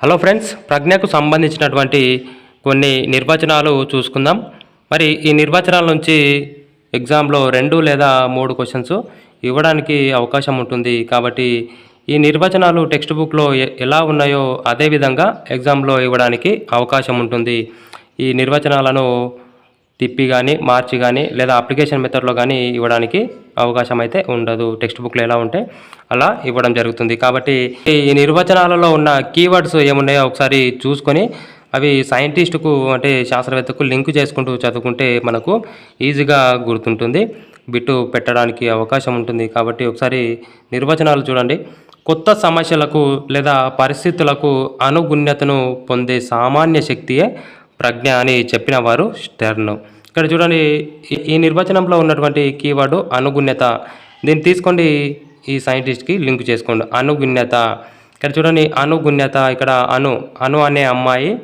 Hello friends ప్రజ్ఞకు సంబంధించినటువంటి కొన్ని నిర్వచనాలు చూసుకుందాం. మరి ఈ నిర్వచనాల నుంచి ఎగ్జామ్లో రెండు లేదా మూడు క్వశ్చన్స్ ఇవ్వడానికి అవకాశం ఉంటుంది. కాబట్టి ఈ నిర్వచనాలు టెక్స్ట్ బుక్లో ఎలా ఉన్నాయో అదే విధంగా ఎగ్జామ్లో ఇవ్వడానికి అవకాశం ఉంటుంది. ఈ నిర్వచనాలను తిప్పి కానీ మార్చి కానీ లేదా అప్లికేషన్ మెథడ్లో కానీ ఇవ్వడానికి అవకాశం అయితే ఉండదు టెక్స్ట్ బుక్లో ఎలా ఉంటే అలా ఇవ్వడం జరుగుతుంది. కాబట్టి ఈ నిర్వచనాలలో ఉన్న కీవర్డ్స్ ఏమున్నాయో ఒకసారి చూసుకొని అవి సైంటిస్టుకు అంటే శాస్త్రవేత్తకు లింక్ చేసుకుంటూ చదువుకుంటే మనకు ఈజీగా గుర్తుంటుంది. బిట్టు పెట్టడానికి అవకాశం ఉంటుంది. కాబట్టి ఒకసారి నిర్వచనాలు చూడండి. కొత్త సమస్యలకు లేదా పరిస్థితులకు అనుగుణ్యతను పొందే సామాన్య శక్తియే ప్రజ్ఞ అని చెప్పిన వారు స్టెర్న్. ఇక్కడ చూడండి ఈ- ఈ నిర్వచనంలో ఉన్నటువంటి కీవర్డు అనుగుణ్యత. దీన్ని తీసుకోండి ఈ సైంటిస్ట్కి లింక్ చేసుకోండి. అనుగుణ్యత. ఇక్కడ చూడండి అనుగుణ్యత ఇక్కడ అను అను అనే అమ్మాయి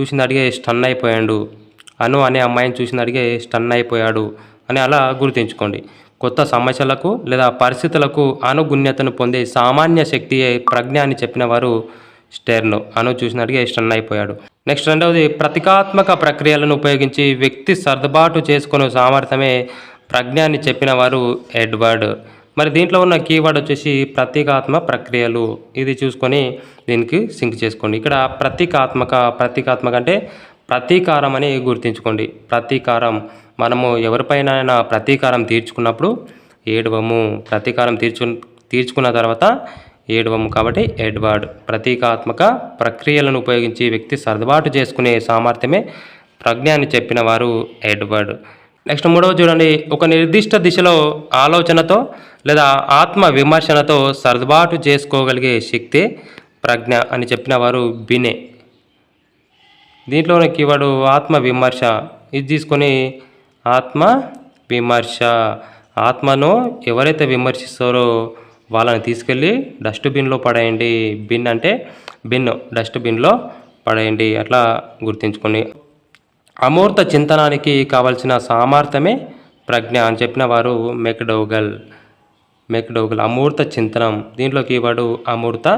చూసింది అడిగే స్టన్ అయిపోయాడు అను అనే అమ్మాయిని చూసింది అడిగే స్టన్ అయిపోయాడు అని అలా గుర్తుంచుకోండి. కొత్త సమస్యలకు లేదా పరిస్థితులకు అనుగుణ్యతను పొందే సామాన్య శక్తి ప్రజ్ఞ అని చెప్పిన వారు స్టెర్న్ అను చూసినట్టుగా స్టన్ అయిపోయాడు. నెక్స్ట్ రెండవది ప్రతికాత్మక ప్రక్రియలను ఉపయోగించి వ్యక్తి సర్దుబాటు చేసుకునే సామర్థ్యమే ప్రజ్ఞాన్ని చెప్పిన వారు ఎడ్వర్డ్. మరి దీంట్లో ఉన్న కీవర్డ్ వచ్చేసి ప్రతీకాత్మ ప్రక్రియలు. ఇది చూసుకొని దీనికి సింక్ చేసుకోండి. ఇక్కడ ప్రతీకాత్మక ప్రతీకాత్మక అంటే ప్రతీకారం అని గుర్తుంచుకోండి. ప్రతీకారం. మనము ఎవరిపైన ప్రతీకారం తీర్చుకున్నప్పుడు ఏడవము. ప్రతీకారం తీర్చు తీర్చుకున్న తర్వాత ఏడవము కాబట్టి ఎడ్వర్డ్. ప్రతీకాత్మక ప్రక్రియలను ఉపయోగించి వ్యక్తి సర్దుబాటు చేసుకునే సామర్థ్యమే ప్రజ్ఞ అని చెప్పిన వారు ఎడ్వర్డ్. నెక్స్ట్ మూడవ చూడండి. ఒక నిర్దిష్ట దిశలో ఆలోచనతో లేదా ఆత్మ విమర్శనతో సర్దుబాటు చేసుకోగలిగే శక్తి ప్రజ్ఞ అని చెప్పిన వారు బినే దీంట్లో ఉన్న కీవర్డు ఆత్మ విమర్శ. ఇది తీసుకొని ఆత్మ విమర్శ. ఆత్మను ఎవరైతే విమర్శిస్తారో వాళ్ళని తీసుకెళ్ళి డస్ట్బిన్లో పడేయండి. బిన్ అంటే బిన్ డస్ట్బిన్లో పడేయండి. అట్లా గుర్తించుకొని. అమూర్త చింతనానికి కావలసిన సామర్థ్యమే ప్రజ్ఞ అని చెప్పిన వారు మెక్డౌగల్. మెక్డౌగల్ అమూర్త చింతనం. దీంట్లో కీవర్డు అమూర్త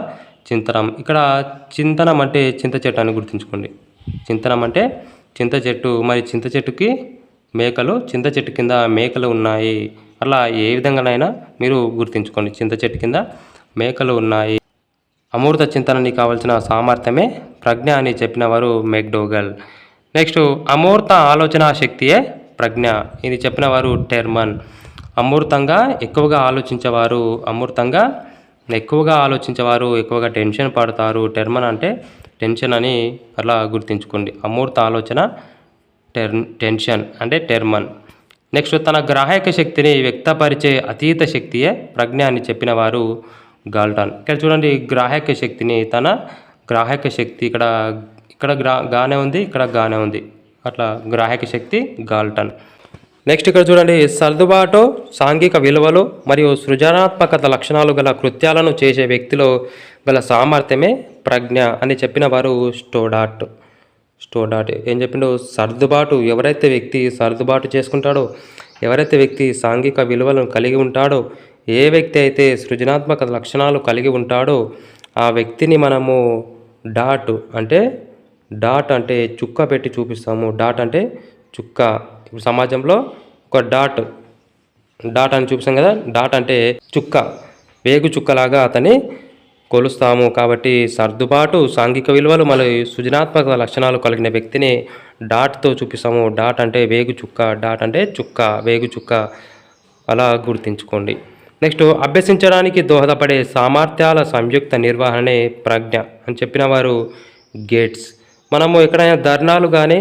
చింతనం. ఇక్కడ చింతనం అంటే చింత చెట్టు అని గుర్తుంచుకోండి. చింతనం అంటే చింత చెట్టు. మరి చింత చెట్టుకి మేకలు చింత చెట్టు కింద మేకలు ఉన్నాయి. అలా ఏ విధంగానైనా మీరు గుర్తుంచుకోండి. చింత చెట్టు కింద మేకలు ఉన్నాయి. అమూర్త చింతనని కావలసిన సామర్థ్యమే ప్రజ్ఞ అని చెప్పిన వారు మెక్డోగల్. నెక్స్ట్ అమూర్త ఆలోచన శక్తియే ప్రజ్ఞ ఇది చెప్పిన వారు టెర్మన్. అమూర్తంగా ఎక్కువగా ఆలోచించేవారు అమూర్తంగా ఎక్కువగా ఆలోచించేవారు ఎక్కువగా టెన్షన్ పడతారు. టెర్మన్ అంటే టెన్షన్ అని అలా గుర్తుంచుకోండి. అమూర్త ఆలోచన టెర్ టెన్షన్ అంటే టెర్మన్. నెక్స్ట్ తన గ్రాహక శక్తిని వ్యక్తపరిచే అతీత శక్తియే ప్రజ్ఞ అని చెప్పిన వారు గాల్టన్. ఇక్కడ చూడండి గ్రాహక శక్తిని తన గ్రాహక శక్తి ఇక్కడ ఇక్కడ గ్రా గానే ఉంది ఇక్కడ గానే ఉంది. అట్లా గ్రాహక శక్తి గాల్టన్. నెక్స్ట్ ఇక్కడ చూడండి సర్దుబాటు సాంఘిక విలువలు మరియు సృజనాత్మకత లక్షణాలు గల కృత్యాలను చేసే వ్యక్తిలో గల సామర్థ్యమే ప్రజ్ఞ అని చెప్పిన వారు స్టోడాట్ స్టోర్ డాట్ ఏం చెప్పిండో? సర్దుబాటు. ఎవరైతే వ్యక్తి సర్దుబాటు చేసుకుంటాడో ఎవరైతే వ్యక్తి సాంఘిక విలువలను కలిగి ఉంటాడో ఏ వ్యక్తి అయితే సృజనాత్మక లక్షణాలు కలిగి ఉంటాడో ఆ వ్యక్తిని మనము డాట్ అంటే డాట్ అంటే చుక్క పెట్టి చూపిస్తాము. డాట్ అంటే చుక్క. ఇప్పుడు సమాజంలో ఒక డాట్ డాట్ అని చూపిస్తాం కదా? డాట్ అంటే చుక్క. వేగు చుక్కలాగా అతని కొలుస్తాము కాబట్టి సర్దుబాటు సాంఘిక విలువలు మరియు సృజనాత్మక లక్షణాలు కలిగిన వ్యక్తిని డాట్తో చూపిస్తాము. డాట్ అంటే వేగు చుక్క డాట్ అంటే చుక్క వేగు చుక్క. అలా గుర్తుంచుకోండి. నెక్స్ట్ అభ్యసించడానికి దోహదపడే సామర్థ్యాల సంయుక్త నిర్వహణే ప్రజ్ఞ అని చెప్పిన వారు గేట్స్. మనము ఎక్కడైనా ధర్నాలు కానీ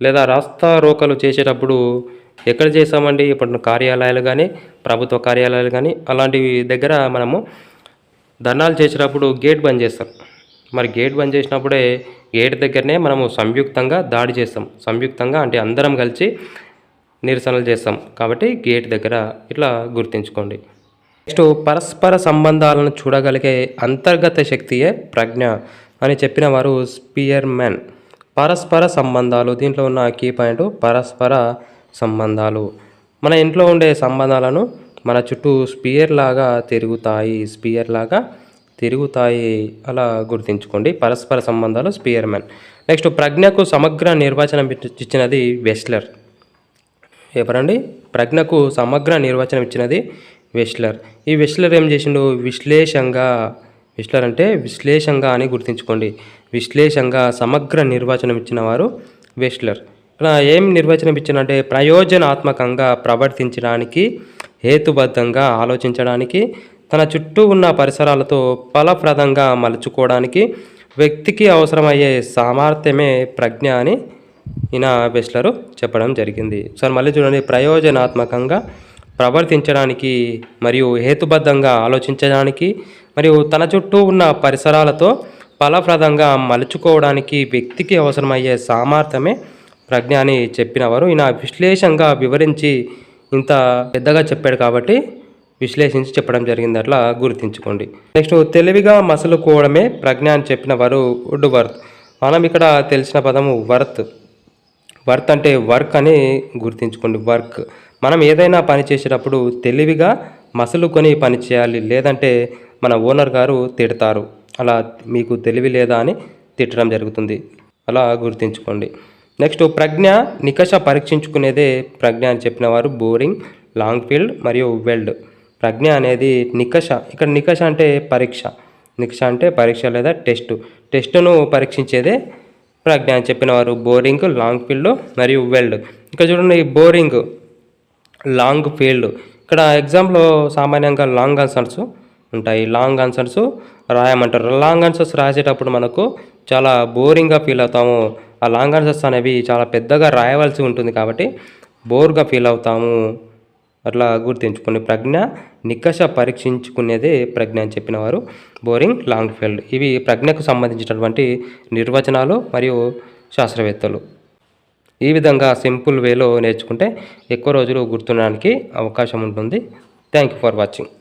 లేదా రాస్తా రోకలు చేసేటప్పుడు ఎక్కడ చేసామండి ఇప్పుడు కార్యాలయాలు కానీ ప్రభుత్వ కార్యాలయాలు కానీ అలాంటివి దగ్గర మనము ధర్నాలు చేసినప్పుడు గేట్ బంద్ చేస్తాం. మరి గేట్ బంద్ చేసినప్పుడే గేట్ దగ్గరనే మనము సంయుక్తంగా దాడి చేస్తాం. సంయుక్తంగా అంటే అందరం కలిసి నిరసనలు చేస్తాం. కాబట్టి గేట్ దగ్గర ఇట్లా గుర్తుంచుకోండి. నెక్స్ట్ పరస్పర సంబంధాలను చూడగలిగే అంతర్గత శక్తియే ప్రజ్ఞ అని చెప్పిన వారు స్పియర్ మ్యాన్ పరస్పర సంబంధాలు దీంట్లో ఉన్న కీ పాయింట్ పరస్పర సంబంధాలు. మన ఇంట్లో ఉండే సంబంధాలను మన చుట్టూ స్పియర్ లాగా తిరుగుతాయి స్పియర్ లాగా తిరుగుతాయి అలా గుర్తుంచుకోండి. పరస్పర సంబంధాలు స్పియర్మెన్ నెక్స్ట్ ప్రజ్ఞకు సమగ్ర నిర్వచనం ఇచ్చినది వెస్లర్. ఎవరండి? ప్రజ్ఞకు సమగ్ర నిర్వచనం ఇచ్చినది వెస్లర్. ఈ వెస్లర్ ఏం చేసిండు? విశ్లేషంగా వెస్లర్ అంటే విశ్లేషంగా అని గుర్తుంచుకోండి. విశ్లేషంగా సమగ్ర నిర్వచనం ఇచ్చిన వారు వెస్లర్. ఇక్కడ ఏం నిర్వచనం ఇచ్చినంటే ప్రయోజనాత్మకంగా ప్రవర్తించడానికి హేతుబద్ధంగా ఆలోచించడానికి తన చుట్టూ ఉన్న పరిసరాలతో ఫలప్రదంగా మలుచుకోవడానికి వ్యక్తికి అవసరమయ్యే సామర్థ్యమే ప్రజ్ఞ అని ఈయన బెస్లరు చెప్పడం జరిగింది. సార్ మళ్ళీ చూడండి. ప్రయోజనాత్మకంగా ప్రవర్తించడానికి మరియు హేతుబద్ధంగా ఆలోచించడానికి మరియు తన చుట్టూ ఉన్న పరిసరాలతో ఫలప్రదంగా మలుచుకోవడానికి వ్యక్తికి అవసరమయ్యే సామర్థ్యమే ప్రజ్ఞ అని చెప్పినవారు ఈయన విశ్లేషంగా వివరించి ఇంత పెద్దగా చెప్పాడు కాబట్టి విశ్లేషించి చెప్పడం జరిగింది అట్లా గుర్తుంచుకోండి. నెక్స్ట్ తెలివిగా మసలుకోవడమే ప్రజ్ఞ అని చెప్పిన వారు వుడ్ వర్త్ మనం ఇక్కడ తెలిసిన పదము వర్త్. వర్త్ అంటే వర్క్ అని గుర్తుంచుకోండి. వర్క్. మనం ఏదైనా పని చేసేటప్పుడు తెలివిగా మసలుకొని పని చేయాలి. లేదంటే మన ఓనర్ గారు తిడతారు. అలా మీకు తెలివి లేదా అని తిట్టడం జరుగుతుంది. అలా గుర్తుంచుకోండి. నెక్స్ట్ ప్రజ్ఞ నికష పరీక్షించుకునేదే ప్రజ్ఞ అని చెప్పిన వారు. బోరింగ్ లాంగ్ ఫీల్డ్ మరియు వెల్డ్. ప్రజ్ఞ అనేది నికష. ఇక్కడ నికష అంటే పరీక్ష. నికష అంటే పరీక్ష లేదా టెస్ట్. టెస్టును పరీక్షించేదే ప్రజ్ఞ అని చెప్పిన వారు. బోరింగ్ లాంగ్ ఫీల్డ్ మరియు వెల్డ్. ఇక్కడ చూడండి బోరింగ్ లాంగ్ ఫీల్డ్. ఇక్కడ ఎగ్జామ్లో సామాన్యంగా లాంగ్ ఆన్సర్స్ ఉంటాయి. లాంగ్ ఆన్సర్స్ రాయమంటారు. లాంగ్ ఆన్సర్స్ రాసేటప్పుడు మనకు చాలా బోరింగ్గా ఫీల్ అవుతాము. ఆ లాంగ్ ఆన్సర్స్ అనేవి చాలా పెద్దగా రాయవలసి ఉంటుంది కాబట్టి బోర్గా ఫీల్ అవుతాము. అట్లా గుర్తుంచుకోండి. ప్రజ్ఞ నికష పరీక్షించుకునేదే ప్రజ్ఞ అని చెప్పిన వారు బోరింగ్ లాంగ్ ఫీల్డ్ ఇవి ప్రజ్ఞకు సంబంధించినటువంటి నిర్వచనాలు మరియు శాస్త్రవేత్తలు. ఈ విధంగా సింపుల్ వేలో నేర్చుకుంటే ఎక్కువ రోజులు గుర్తుండడానికి అవకాశం ఉంటుంది. Thank you for watching